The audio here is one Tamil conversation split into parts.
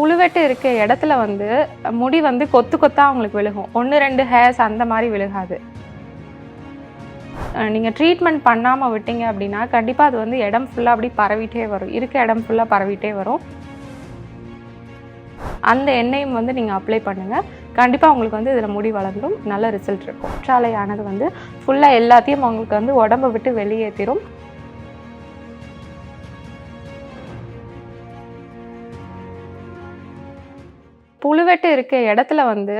புழுவெட்டு இருக்க இடத்துல வந்து முடி வந்து கொத்து கொத்தா அவங்களுக்கு விழுகும். ஒன்று ரெண்டு ஹேர்ஸ் அந்த மாதிரி விழுகாது. நீங்கள் ட்ரீட்மெண்ட் பண்ணாமல் விட்டீங்க அப்படின்னா கண்டிப்பாக அது வந்து இடம் ஃபுல்லாக அப்படி பரவிட்டே வரும். இருக்க இடம் ஃபுல்லாக பரவிட்டே வரும். அந்த எண்ணெயும் வந்து நீங்கள் அப்ளை பண்ணுங்கள் கண்டிப்பாக உங்களுக்கு வந்து இதில் முடி வளர்ந்துடும் நல்ல ரிசல்ட் இருக்கும். குற்றாலையானது வந்து ஃபுல்லாக எல்லாத்தையும் உங்களுக்கு வந்து உடம்பை விட்டு வெளியேற்றிடும் புழுவெட்டு இருக்க இடத்துல வந்து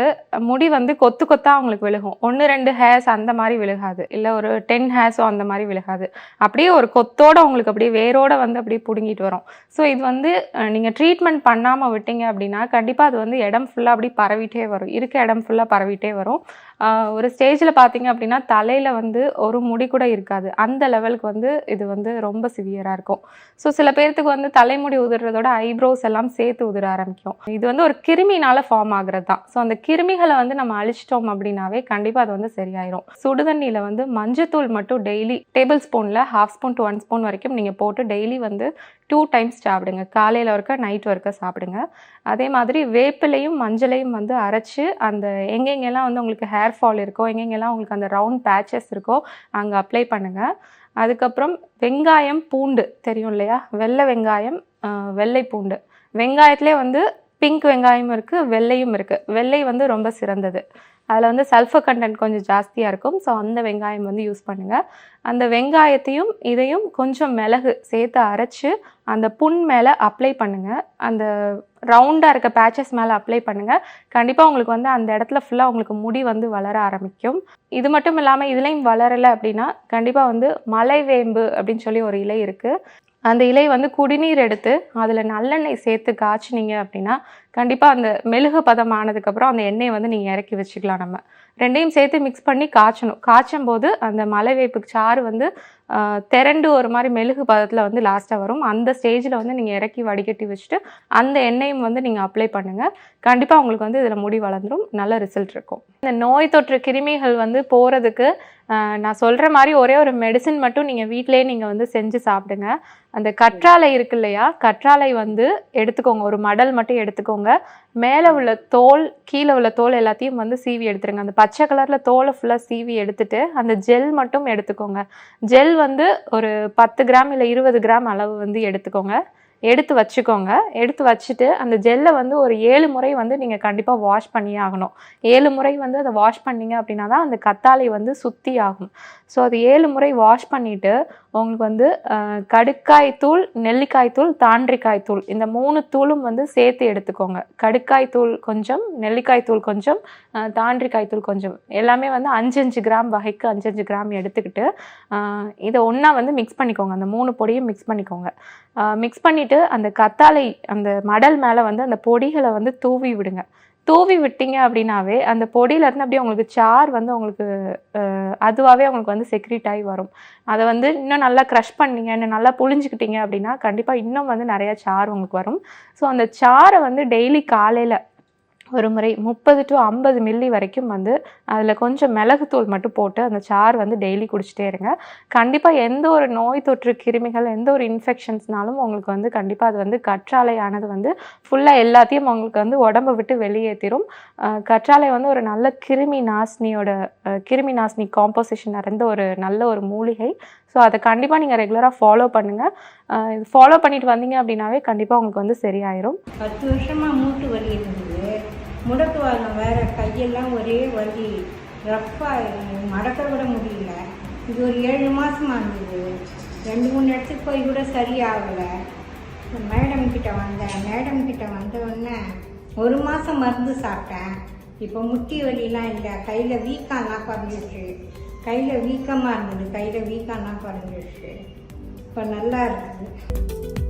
முடி வந்து கொத்து கொத்தா அவங்களுக்கு விழுகும். ஒன்று ரெண்டு ஹேர்ஸ் அந்த மாதிரி விழுகாது. இல்லை ஒரு டென் ஹேர்ஸோ அந்த மாதிரி விழுகாது. அப்படியே ஒரு கொத்தோட உங்களுக்கு அப்படியே வேரோட வந்து அப்படியே பிடுங்கிட்டு வரும். ஸோ இது வந்து நீங்கள் ட்ரீட்மெண்ட் பண்ணாமல் விட்டீங்க அப்படின்னா கண்டிப்பாக அது வந்து இடம் ஃபுல்லாக அப்படி பரவிட்டே வரும். இருக்க இடம் ஃபுல்லாக பரவிட்டே வரும். ஒரு ஸ்டேஜில் பார்த்தீங்க அப்படின்னா தலையில் வந்து ஒரு முடி கூட இருக்காது. அந்த லெவலுக்கு வந்து இது வந்து ரொம்ப சிவியராக இருக்கும். ஸோ சில பேர்த்துக்கு வந்து தலைமுடி உதிர்றதோட ஐப்ரோஸ் எல்லாம் சேர்த்து உதிர ஆரம்பிக்கும். இது வந்து ஒரு கிருமி கிருமினால ஃபார்ம் ஆகுறது தான் ஸோ அந்த கிருமிகளை வந்து நம்ம அழிச்சிட்டோம் அப்படின்னாவே கண்டிப்பாக அது வந்து சரியாயிரும். சுடுதண்ணியில் வந்து மஞ்சத்தூள் மட்டும் டெய்லி டேபிள் ஸ்பூனில் half spoon to one spoon வரைக்கும் நீங்கள் போட்டு டெய்லி வந்து டூ டைம்ஸ் சாப்பிடுங்க. காலையில் ஒருக்க நைட் ஒருக்க சாப்பிடுங்க. அதே மாதிரி வேப்பிலையும் மஞ்சளையும் வந்து அரைச்சி அந்த எங்கெங்கெல்லாம் வந்து உங்களுக்கு ஹேர் ஃபால் இருக்கோ எங்கெங்கெல்லாம் உங்களுக்கு அந்த ரவுண்ட் பேச்சஸ் இருக்கோ அங்கே அப்ளை பண்ணுங்கள் அதுக்கப்புறம் வெங்காயம் பூண்டு தெரியும் இல்லையா? வெள்ளை வெங்காயம் வெள்ளை பூண்டு வெங்காயத்திலே வந்து பிங்க் வெங்காயம் இருக்குது வெள்ளையும் இருக்குது வெள்ளை வந்து ரொம்ப சிறந்தது. அதில் வந்து சல்ஃபர் கண்டென்ட் கொஞ்சம் ஜாஸ்தியாக இருக்கும். ஸோ அந்த வெங்காயம் வந்து யூஸ் பண்ணுங்கள் அந்த வெங்காயத்தையும் இதையும் கொஞ்சம் மிளகு சேர்த்து அரைச்சி அந்த புண் மேலே அப்ளை பண்ணுங்கள் அந்த ரவுண்டாக இருக்க பேச்சஸ் மேலே அப்ளை பண்ணுங்கள் கண்டிப்பாக உங்களுக்கு வந்து அந்த இடத்துல ஃபுல்லாக உங்களுக்கு முடி வந்து வளர ஆரம்பிக்கும். இது மட்டும் இல்லாமல் இதுலேயும் வளரலை அப்படின்னா கண்டிப்பாக வந்து மலைவேம்பு அப்படின்னு சொல்லி ஒரு இலை இருக்குது அந்த இலை வந்து குடிநீர் எடுத்து அதில் நல்லெண்ணெய் சேர்த்து காய்ச்சினீங்க அப்படின்னா கண்டிப்பாக அந்த மெழுகு பதம் ஆனதுக்கப்புறம் அந்த எண்ணெயை வந்து நீங்கள் இறக்கி வச்சுக்கலாம் நம்ம. ரெண்டையும் சேர்த்து மிக்ஸ் பண்ணி காய்ச்சணும். காய்ச்சும் போது அந்த மலைவேப்புக்கு சாறு வந்து திரண்டு ஒரு மாதிரி மெழுகு பதத்தில் வந்து லாஸ்ட்டாக வரும். அந்த ஸ்டேஜில் வந்து நீங்கள் இறக்கி வடிகட்டி வச்சுட்டு அந்த எண்ணெயும் வந்து நீங்கள் அப்ளை பண்ணுங்கள் கண்டிப்பாக உங்களுக்கு வந்து இதில் முடி வளர்ந்துடும் நல்ல ரிசல்ட் இருக்கும். இந்த நோய் தொற்று கிருமிகள் வந்து போகிறதுக்கு நான் சொல்கிற மாதிரி ஒரே ஒரு மெடிசின் மட்டும் நீங்கள் வீட்டிலேயே நீங்கள் வந்து செஞ்சு சாப்பிடுங்க. அந்த கற்றாழை இருக்கு இல்லையா? கற்றாழை வந்து எடுத்துக்கோங்க. ஒரு மடல் மட்டும் எடுத்துக்கோங்க. மேலே உள்ள தோல் கீழே உள்ள தோல் எல்லாத்தையும் வந்து சீவி எடுத்துருங்க. அந்த பச்சை கலரில் தோலை ஃபுல்லாக சீவி எடுத்துட்டு அந்த ஜெல் மட்டும் எடுத்துக்கோங்க. ஜெல் வந்து ஒரு பத்து கிராம் இல்லை இருபது கிராம் அளவு வந்து எடுத்துக்கோங்க. எடுத்து வச்சுக்கோங்க. எடுத்து வச்சுட்டு அந்த ஜெல்லை வந்து ஒரு ஏழு முறை வந்து நீங்கள் கண்டிப்பாக வாஷ் பண்ணியே ஆகணும். ஏழு முறை வந்து அதை வாஷ் பண்ணீங்க அப்படின்னா தான் அந்த கத்தாழை வந்து சுத்தி ஆகும். ஸோ அது ஏழு முறை வாஷ் பண்ணிவிட்டு உங்களுக்கு வந்து கடுக்காய் தூள் நெல்லிக்காய் தூள் தாண்டிக்காய் தூள் இந்த மூணு தூளும் வந்து சேர்த்து எடுத்துக்கோங்க. கடுக்காய் தூள் கொஞ்சம் நெல்லிக்காய் தூள் கொஞ்சம் தாண்டிக்காய் தூள் கொஞ்சம். எல்லாமே வந்து அஞ்சஞ்சு கிராம் வகைக்கு அஞ்சஞ்சு கிராம் எடுத்துக்கிட்டு இதை ஒன்றா வந்து மிக்ஸ் பண்ணிக்கோங்க. அந்த மூணு பொடியும் மிக்ஸ் பண்ணிக்கோங்க. மிக்ஸ் பண்ணிவிட்டு அந்த கத்தாழை அந்த மடல் மேலே வந்து அந்த பொடிகளை வந்து தூவி விடுங்க. தூவி விட்டீங்க அப்படின்னாவே அந்த பொடியிலேருந்து அப்படியே உங்களுக்கு சார் வந்து உங்களுக்கு அதுவாகவே உங்களுக்கு வந்து செக்ரிட் ஆகி வரும். அதை வந்து இன்னும் நல்லா க்ரஷ் பண்ணீங்க இன்னும் நல்லா புழிஞ்சுக்கிட்டீங்க அப்படின்னா கண்டிப்பாக இன்னும் வந்து நிறையா சார் உங்களுக்கு வரும். ஸோ அந்த சாரை வந்து டெய்லி காலையில் ஒரு முறை முப்பது டு ஐம்பது மில்லி வரைக்கும் வந்து அதில் கொஞ்சம் மிளகுத்தூள் மட்டும் போட்டு அந்த சார் வந்து டெய்லி குடிச்சிட்டே இருங்க. கண்டிப்பாக எந்த ஒரு நோய் தொற்று கிருமிகள் எந்த ஒரு இன்ஃபெக்ஷன்ஸ்னாலும் உங்களுக்கு வந்து கண்டிப்பாக அது வந்து கற்றாழையானது வந்து ஃபுல்லாக எல்லாத்தையும் உங்களுக்கு வந்து உடம்பை விட்டு வெளியேற்றிடும் அஹ் கற்றாழை வந்து ஒரு நல்ல கிருமி நாசினியோட கிருமி நாசினி காம்போசிஷன் நிறைந்த ஒரு நல்ல ஒரு மூலிகை. ஸோ அதை கண்டிப்பாக நீங்கள் ரெகுலராக ஃபாலோ பண்ணுங்கள் இது ஃபாலோ பண்ணிட்டு வந்தீங்க அப்படின்னாவே கண்டிப்பாக உங்களுக்கு வந்து சரியாயிரும். பத்து வருஷமாக மூட்டு வலி இருந்தது. முடக்கு வாங்க வேற கையெல்லாம் ஒரே வலி. ரஃப்பாக மடக்க விட முடியல. இது ஒரு ஏழு மாதமாக இருந்தது. ரெண்டு மூணு இடத்துக்கு போய் கூட சரியாகலை. மேடம் கிட்ட வந்தேன். மேடம் கிட்ட வந்தவுடனே ஒரு மாதம் மருந்து சாப்பிட்டேன். இப்போ முட்டி வலிலாம் இல்லை. கையில் வீக்கம்லாம் குறைஞ்சிருச்சு கையில் வீக்கமாக இருந்தது. கையில் வீக்கம்லாம் குறைஞ்சிருச்சு இப்போ நல்லா இருக்குது